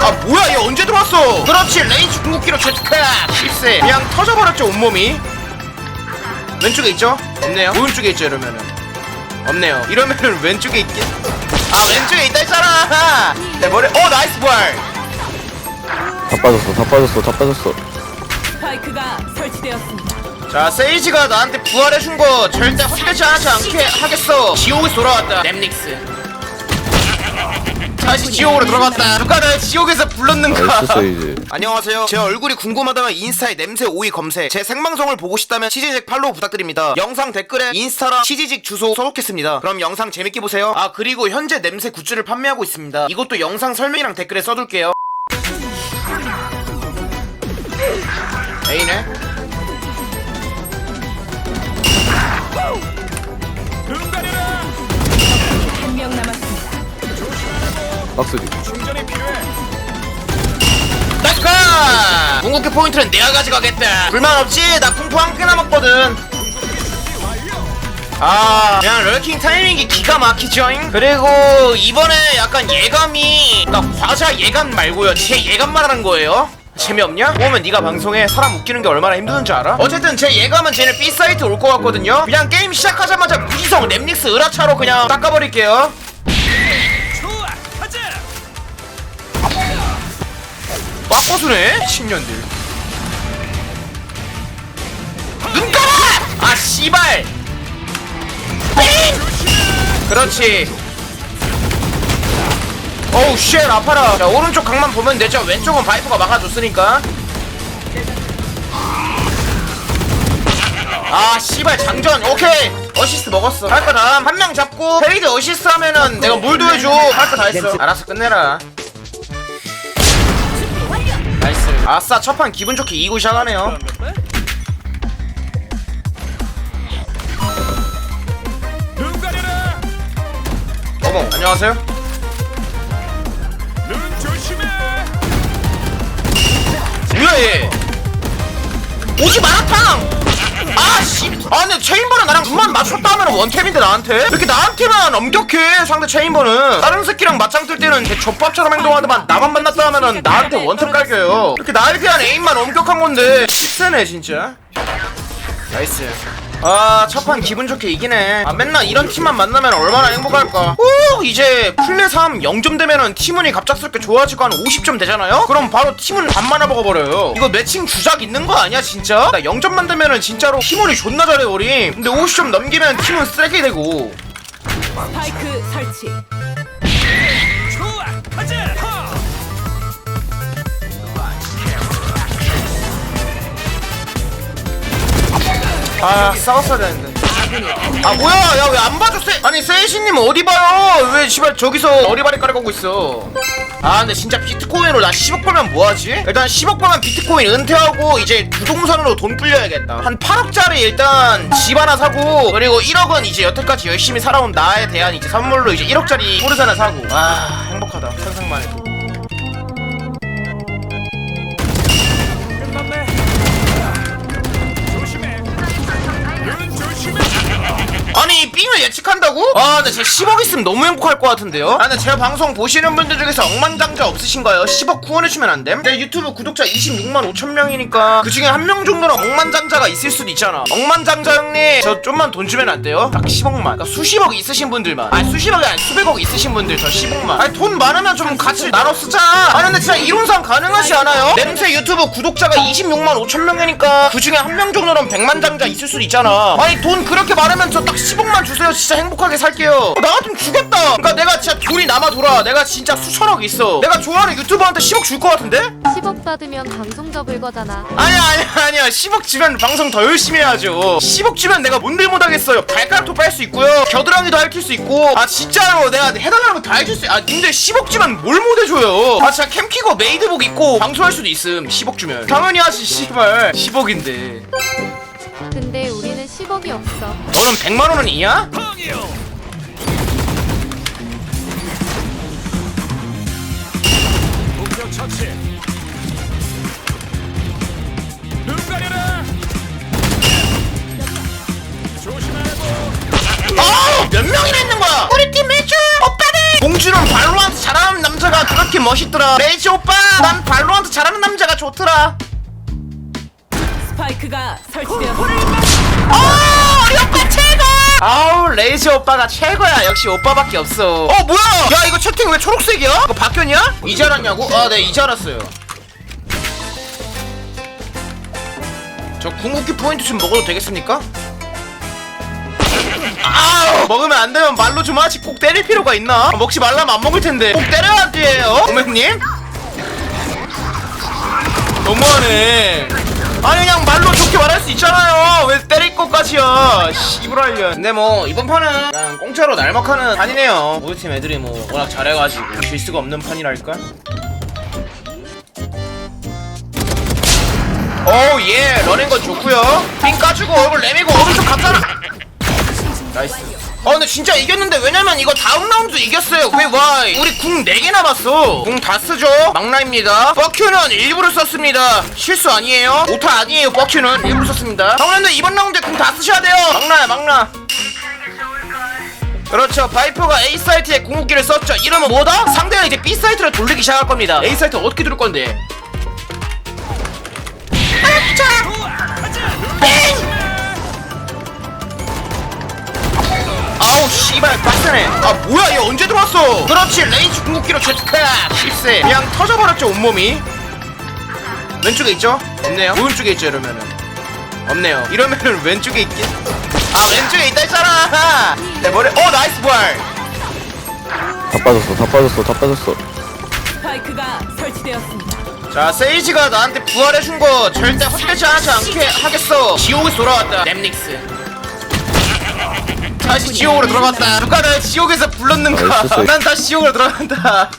아 뭐야 얘 언제 들어왔어? 그렇지 레이지 궁극기로 제트카 씹세 그냥 터져버렸죠 온몸이. 왼쪽에 있죠? 없네요. 오른쪽에 있죠 이러면은. 없네요. 이러면은 왼쪽에 있긴. 아 왼쪽에 있다 했잖아 내 머리 어 나이스 부활! 다 빠졌어 다 빠졌어 다 빠졌어. 스파이크가 설치되었습니다. 자 세이지가 나한테 부활해준 거 절대 헛되지 않지 않게 하겠어. 지옥에서 돌아왔다 nem닉스 다시 지옥으로 들어갔다. 누가 날 지옥에서 불렀는가? 세이지 안녕하세요. 제 얼굴이 궁금하다면 인스타에 냄새 오이 검색 제 생방송을 보고 싶다면 치지직 팔로우 부탁드립니다. 영상 댓글에 인스타랑 치지직 주소 써놓겠습니다. 그럼 영상 재밌게 보세요. 아 그리고 현재 냄새 굿즈를 판매하고 있습니다. 이것도 영상 설명이랑 댓글에 써둘게요. A네 박스리 나이스카! 궁극기 포인트는 내가 가져가겠다 불만 없지? 나 쿵푸 한 개나 먹거든 아 그냥 럴킹 타이밍이 기가 막히죠잉? 그리고 이번에 약간 예감이 그러니까 과자 예감 말고요 제 예감 말하는 거예요 재미없냐? 오면 네가 방송에 사람 웃기는 게 얼마나 힘든 줄 알아? 어쨌든 제 예감은 쟤네 B사이트 올 것 같거든요 그냥 게임 시작하자마자 무지성 랩닉스 으라차로 그냥 닦아버릴게요 빡고수네? 10년들. 눈 감아! 아 씨발! 삥! 그렇지. 어우 쉣 아파라. 자 오른쪽 각만 보면 되죠? 왼쪽은 바이프가 막아줬으니까. 아 씨발 장전. 오케이. 어시스트 먹었어. 할 거 다음 한 명 잡고 페이드 어시스트 하면은 내가 뭘 도와줘. 할 거 다 했어. 알았어 끝내라 아싸 첫판 기분 좋게 이기고 시작하네요. 어머 안녕하세요? 뭐야 얘 오지 마라탕 아씨. 아 근데 체인버는 나랑 눈만 맞췄다 하면 원탭인데 나한테? 왜 이렇게 나한테만 엄격해 상대 체인버는? 다른 새끼랑 맞짱 뜰 때는 걔 족밥처럼 행동하더만 나만 만났다 하면은 나한테 원탭 깔겨요. 이렇게 나에 대한 에임만 엄격한 건데. 씹세네 진짜. 나이스 아 첫판 기분 좋게 이기네. 아 맨날 이런 팀만 만나면 얼마나 행복할까? 오 이제 플레 3 0점 되면은 팀운이 갑작스럽게 좋아지고 한 50점 되잖아요? 그럼 바로 팀운 반만화 먹어버려요. 이거 매칭 주작 있는 거 아니야 진짜? 나 0점만 되면은 진짜로 팀운이 존나 잘해 버림 근데 50점 넘기면 팀운 쓰레기 되고. 스파이크 설치. 좋아 가자 아 싸웠어야 되는데. 아 뭐야? 야 왜 안 봐줘 세 아니 세이시님 어디 봐요? 왜 씨발 저기서 어리바리 깔아가고 있어? 아 근데 진짜 비트코인으로 나 10억 벌면 뭐하지? 일단 10억 벌면 비트코인 은퇴하고 이제 부동산으로 돈 불려야겠다. 한 8억짜리 일단 집 하나 사고 그리고 1억은 이제 여태까지 열심히 살아온 나에 대한 이제 선물로 이제 1억짜리 포르쉐 하나 사고. 아 행복하다. 상상만 해도 삥을 예측한다고? 아 근데 제 10억 있으면 너무 행복할 것 같은데요? 아 근데 제 방송 보시는 분들 중에서 억만장자 없으신가요? 10억 후원해주면 안 됨? 내 유튜브 구독자 26만 5천 명이니까 그 중에 한 명 정도는 억만장자가 있을 수도 있잖아 억만장자 형님 저 좀만 돈 주면 안 돼요? 딱 10억만 그러니까 수십억 있으신 분들만 아니 수십억이 아니 수백억 있으신 분들 저 10억만 아니 돈 많으면 좀 같이 나눠 쓰자 아니 근데 진짜 이론상 가능하지 않아요? 냄새 유튜브 구독자가 26만 5천 명이니까 그 중에 한 명 정도는 100만 장자 있을 수도 있잖아 아니 돈 그렇게 많으면 저 딱 10억만 주세요. 진짜 행복하게 살게요. 나 같으면 주겠다. 그러니까 내가 진짜 돈이 남아 돌아. 내가 진짜 수천억 있어. 내가 좋아하는 유튜버한테 10억 줄 것 같은데? 10억 받으면 방송 접을 거잖아. 아니야 아니야 아니야. 10억 주면 방송 더 열심히 해야죠. 10억 주면 내가 뭔들 못하겠어요. 발가락도 빨 수 있고요. 겨드랑이도 핥힐 수 있고. 아 진짜로 내가 해달라는 거 다 해줄 수 있... 아 근데 10억 주면 뭘 못해줘요. 아 진짜 캠 키고 메이드복 입고 방송할 수도 있음 10억 주면. 당연히 하지 씨발. 10억인데. 근데 10억이 없어. 너는 100만 원은 이야? 펑이요 목표 처치 눈 가려라 조심하고 아! 몇 명이나 있는 거야? 우리 팀 매주 오빠들! 공주는 발로한테 잘하는 남자가 그렇 좋긴 멋있더라 레이지 오빠 난 발로한테 잘하는 남자가 좋더라 스파이크가 설치되었습니다. 어 우리 오빠 최고 아우 레이지 오빠가 최고야 역시 오빠밖에 없어 어 뭐야 야 이거 채팅 왜 초록색이야? 이거 바뀌었냐? 이제 알았냐고? 아네 이제 알았어요 저 궁극기 포인트 좀 먹어도 되겠습니까? 아우 먹으면 안 되면 말로 좀 하지 꼭 때릴 필요가 있나? 먹지 말라면 안 먹을 텐데 꼭 때려야 돼요 오메님? 너무하네 아니 그냥 말로 좋게 말할 수 있잖아요. 왜 때릴 것까지야. 씨부랄년 근데 뭐 이번 판은 그냥 공짜로 날먹하는 판이네요. 우리 팀 애들이 뭐 워낙 잘해가지고 질 수가 없는 판이랄까? 오우 예 러닝건 좋구요. 핑 까주고 얼굴 내미고 오른쪽 갔잖아 나이스 어 근데 진짜 이겼는데 왜냐면 이거 다음 라운드 이겼어요. 왜 와이 우리 궁 4개 남았어. 궁 다 쓰죠? 막라입니다. 버큐는 일부러 썼습니다. 실수 아니에요? 오타 아니에요 버큐는. 일부러 썼습니다. 형님들 이번 라운드에 궁 다 쓰셔야 돼요. 막라야 막라 그렇죠. 바이퍼가 A 사이트에 궁극기를 썼죠. 이러면 뭐다? 상대가 이제 B 사이트를 돌리기 시작할 겁니다. A 사이트 어떻게 돌릴 건데? 아 우 씨발 빡세네 아 뭐야 얘 언제 들어왔어? 그렇지 레이지 궁극기로 제트카 십세. 그냥 터져버렸죠 온몸이. 왼쪽에 있죠? 없네요. 오른쪽에 있죠 이러면은. 없네요. 이러면은 왼쪽에 있긴. 아 왼쪽에 있다 했잖아 내 머리 어 나이스 부활! 다 빠졌어 다 빠졌어 다 빠졌어. 스파이크가 설치되었습니다. 자 세이지가 나한테 부활해준 거 절대 헛되지 않지 않게 하겠어. 지옥에서 돌아왔다 nem닉스 다시 지옥으로 들어갔다. 누가 날 지옥에서 불렀는가? 아, 난 다시 지옥으로 들어간다.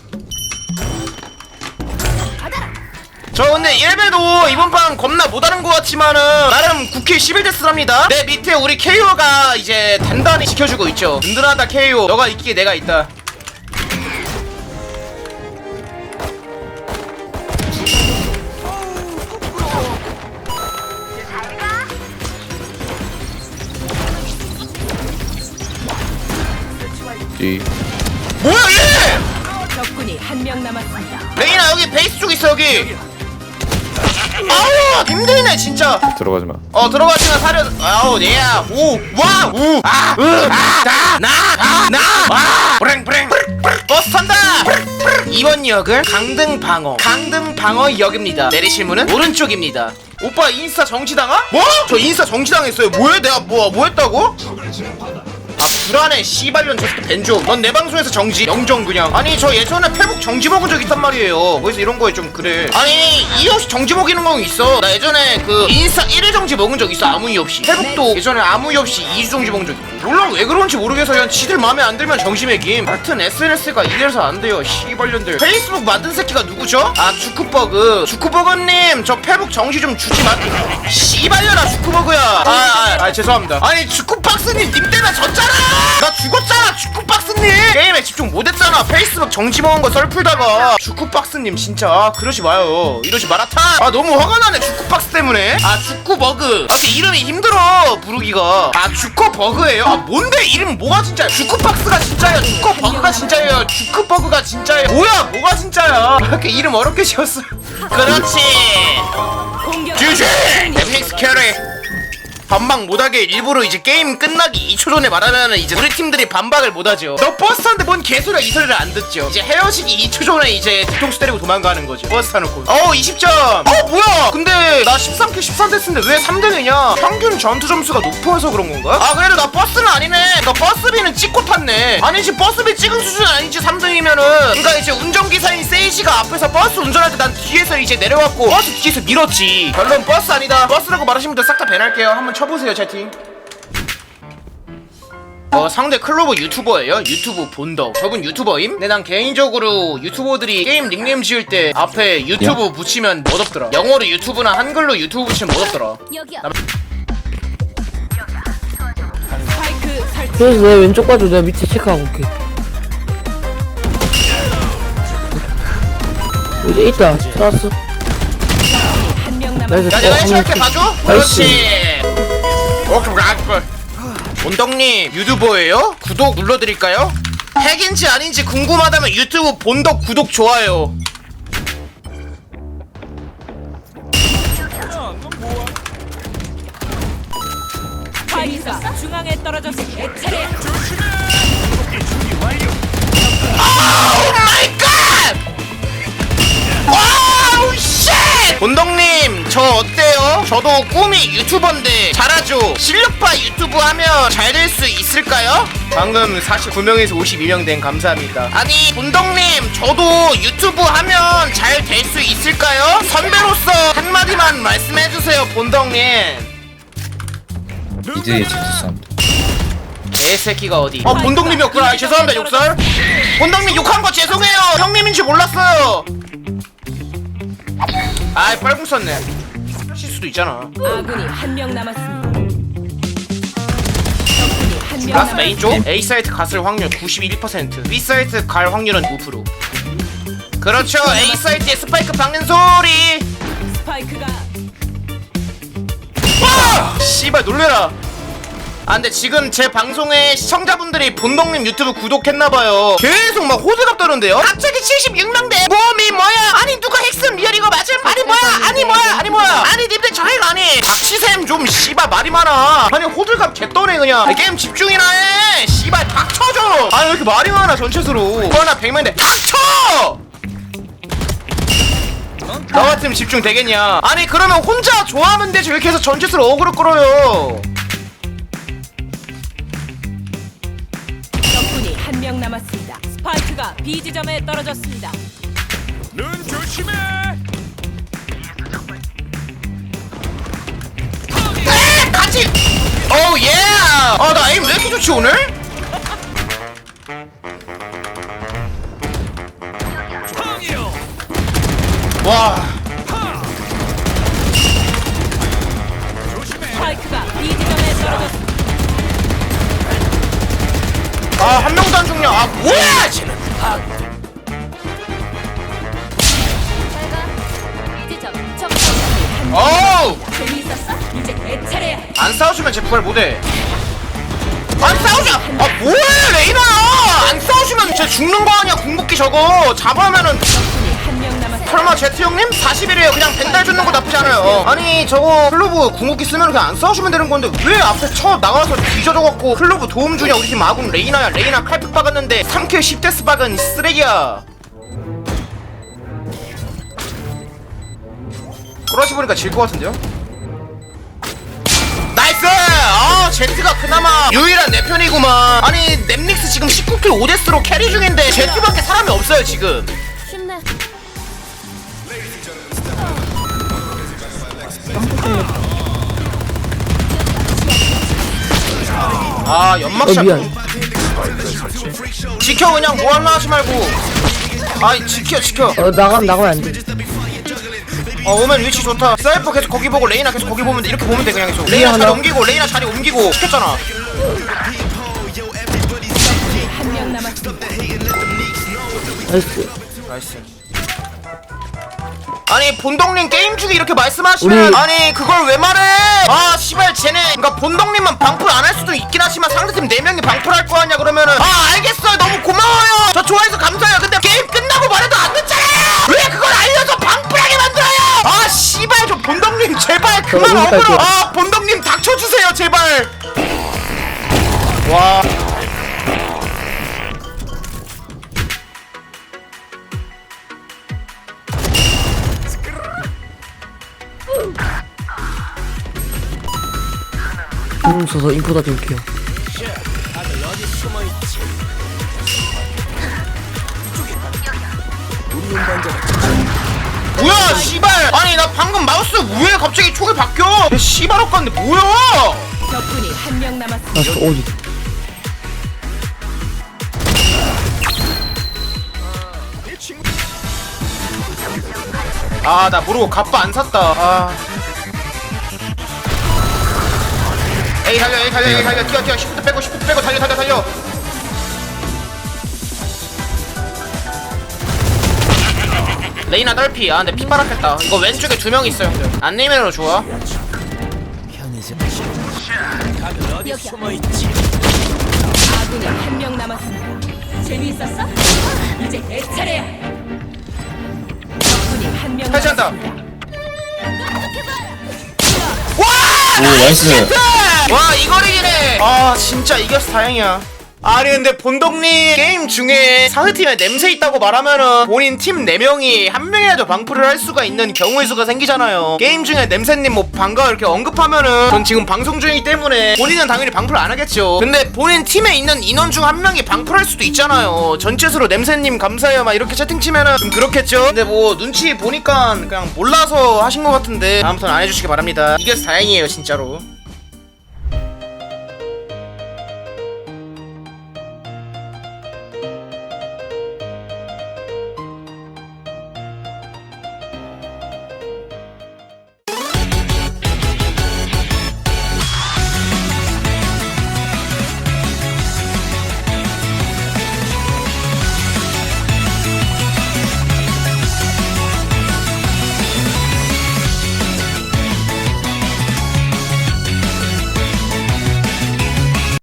저 근데 1배도 이번 판 겁나 못하는 것 같지만은 나름 9킬 11데스 합니다. 내 밑에 우리 KO가 이제 단단히 지켜주고 있죠. 든든하다 KO 너가 있기에 내가 있다 여기. 아우 힘들네 진짜. 들어가지 마. 어 들어가시면 사려 아우 네야. 우와우아으아나나와 브랭 브랭. 버스 탄다. 이번 역은 강등 방어. 강등 방어 역입니다. 내리실 문은 오른쪽입니다. 오빠 인스타 정지당하? 뭐? 저 인스타 정지당했어요. 뭐해? 내가 뭐, 뭐 했다고? 아 불안해 씨발년 저 새끼 벤조. 넌 내 방송에서 정지 영정 그냥. 아니 저 예전에 페북 정지 먹은 적 있단 말이에요. 그래서 이런 거에 좀 그래. 아니 이유 없이 정지 먹이는 거 있어. 나 예전에 그 인스타 1회 정지 먹은 적 있어 아무 이유 없이. 페북도 예전에 아무 이유 없이 2주 정지 먹은 적 있고. 몰라 왜 그런지 모르겠어. 그냥 지들 마음에 안 들면 정지 매김. 같은 SNS가 이래서 안 돼요 씨발년들. 페이스북 만든 새끼가 누구죠? 아 주크버그. 주크버그님 저 페북 정지 좀 주지 마. 씨발년아 주크버그야. 아, 아, 아 죄송합니다. 아니 주크박스님 님 때문에 졌잖아 나 죽었잖아 주크박스님! 게임에 집중 못했잖아. 페이스북 정지 먹은 거 썰 풀다가. 주크박스님 진짜. 아, 그러지 마요. 이러지 마라타! 아 너무 화가 나네 주크박스 때문에. 아 주크버그. 아 근데 이름이 힘들어 부르기가. 아 주크버그예요? 아 뭔데? 이름 뭐가 진짜야? 주크박스가 진짜예요? 주크버그가 진짜예요? 주크버그가 진짜예요? 뭐야 뭐가 진짜야? 왜 이렇게 이름 어렵게 지었어. 그렇지. 주제 넷플릭스 캐리 반박 못하게 일부러 이제 게임 끝나기 2초 전에 말하면은 이제 우리 팀들이 반박을 못하죠. 너 버스 타는데 뭔 개소리야? 이 소리를 안 듣죠. 이제 헤어지기 2초 전에 이제 뒤통수 때리고 도망가는 거죠. 버스 타놓고. 어 20점! 어 뭐야! 근데 나 13킬 13데스인데 왜 3등이냐? 평균 전투 점수가 높아서 그런 건가? 아 그래도 나 버스는 아니네. 나 버스비는 찍고 탔네. 아니지 버스비 찍은 수준 아니지 3등이면은. 그러니까 이제 운전기사인 세이지가 앞에서 버스 운전할 때 난 뒤에서 이제 내려왔고 버스 뒤에서 밀었지. 결론 버스 아니다. 버스라고 말하시면 싹 다 배날게요. 한번 쳐보세요 채팅. 어 상대 클로버 유튜버예요. 유튜브 본덕 저분 유튜버임? 근데 난 개인적으로 유튜버들이 게임 닉네임 지을 때 앞에 유튜브 붙이면 멋없더라. 영어로 유튜브나 한글로 유튜브 붙이면 멋없더라. 여기요. 스파이크 설치. 그래서 내 왼쪽 봐줘. 내가 밑에 체크하고 올게. 이제 있다. 들어왔어. 한명 나이스. 남았습니다. 야 내가 어, 해체할게 한 봐줘. 그렇지 오케이 락걸 본덕님 유튜버예요? 구독 눌러드릴까요? 핵인지 아닌지 궁금하다면 유튜브 본덕 구독 좋아요 중앙에 떨어졌습니다. 내 차례. 오 본덕님 저 어때요? 저도 꿈이 유튜버인데 잘하죠? 실력파 유튜브 하면 잘 될 수 있을까요? 방금 49명에서 52명 된 감사합니다 아니 본덕님 저도 유튜브 하면 잘 될 수 있을까요? 선배로서 한마디만 말씀해주세요 본덕님 이들의 진수함 개새끼가 어디 어 본덕님이었구나 죄송합니다 욕설 본덕님 욕한 거 죄송해요 형님인지 몰랐어요 아이 뻘궁 썼네. 실수도 있잖아. 아군이 한 명 남았습니다. 적군이 한명 가스 메인 쪽 남았습니다. A 사이트 갔을 확률 91% B 사이트 갈 확률은 5% 그렇죠. A 사이트에 스파이크 박는 소리! 스파이크가 와! 씨발 놀래라 아 근데 지금 제 방송에 시청자분들이 본덕님 유튜브 구독했나봐요. 계속 막 호들갑 떠는데요? 갑자기 76명대 몸이 뭐야? 아니 누가 핵슨 리얼이고 맞음 아니 뭐야? 아니 뭐야? 아니 뭐야? 아니 님들 저핵 아니 박치샘 좀 씨발 말이 많아. 아니 호들갑 개떠네 그냥. 게임 집중이나 해. 씨발 닥쳐줘. 아니 왜 이렇게 말이 많아 전체수로. 하나 100명대 닥쳐! 너 같으면 집중 되겠냐? 아니 그러면 혼자 왜 이렇게 해서 전체수로 어그로 끌어요? 스파이크가 B 지점에 떨어졌습니다. 눈 조심해. 에 같이. 오 예. 아나 에임 왜 이렇게 좋지 오늘? 와. 안 죽냐? 아 뭐야 쟤는? 어우 재미있었어? 이제 내 차례야. 안 싸우시면 제 부활 못해. 안 싸우자. 아 뭐해 레이나? 안 싸우시면 쟤 죽는 거 아니야 궁극기 저거 잡아면은 설마 제트 형님? 40일이에요. 그냥 벤달 주는 거 나쁘지 않아요. 아니 저거 클로브 궁극기 쓰면 그냥 안 싸우시면 되는 건데 왜 앞에 쳐 나가서 뒤져줘갖고 클로브 도움 주냐? 우리 팀 아군 레이나야. 레이나 칼픽 박았는데 3킬 10데스 박은 쓰레기야. 그러시 보니까 질 것 같은데요? 나이스! 아 제트가 그나마 유일한 내 편이구만. 아니 넷닉스 지금 19킬 5데스로 캐리 중인데 제트밖에 사람이 없어요 지금 아어 연막샷. 미안. 지켜 그냥. 뭐 하나 하지 말고. 아이 지켜 지켜. 어 나가면 나가면 안돼. 어 오면 위치 좋다. 사이퍼 계속 거기 보고 레이나 계속 거기 보면 돼 이렇게 보면 돼 그냥 계속. 레이나 자리. 옮기고 레이나 자리 옮기고 시켰잖아. 나이스. 나이스 아니 본덕님 게임 중에 이렇게 말씀하시면 우리- 아니 그걸 왜 말해? 아 씨발 쟤네. 그니까 본덕님만 방풀 안 할 수도 있긴 하지만 상대팀 4명이 방풀 할 거 아니야 그러면은. 아 알겠어요. 너무 고마워요. 저 좋아해서 감사해요. 근데 게임 끝나고 말해도 안 듣잖아요. 왜 그걸 알려서 방풀하게 만들어요? 아 씨발 저 본덕님 제발 그만. 어그러 아 공 써서 인포다 줄게요. 뭐야 씨발! 아니 나 방금 마우스 왜 갑자기 촉이 바뀌어? 야, 씨발 헛간데 뭐야? 적군이 한 명 남았습니다. 나이스 어디 아 나 모르고 갑바 안 샀다. 아 에이 달려 에이 달려 에이 달려 뛰어 뛰어 10부터 빼고 10부터 빼고 달려 달려 달려 레이나 딸피 아 근데 피 빨았겠다 이거 왼쪽에 두 명 있어요 형들 안내면으로 좋아 있지? 아군이 한 명 남았습니다. 재미있었어? 이제 내 차례야. 적군이 한명 다시 한다. 오 나이스. 와 이걸 이기네. 아 진짜 이겼어 다행이야 아니 근데 본덕님 게임 중에 상대팀에 냄새 있다고 말하면은 본인 팀 4명이 한 명이라도 방풀을 할 수가 있는 경우의 수가 생기잖아요. 게임 중에 냄새님 뭐 방가 이렇게 언급하면은 전 지금 방송 중이기 때문에 본인은 당연히 방풀 안 하겠죠. 근데 본인 팀에 있는 인원 중 한 명이 방풀할 수도 있잖아요. 전체수로 냄새님 감사해요. 막 이렇게 채팅 치면은 좀 그렇겠죠? 근데 뭐 눈치 보니까 그냥 몰라서 하신 것 같은데 다음부터는 안 해주시기 바랍니다. 이겨서 다행이에요 진짜로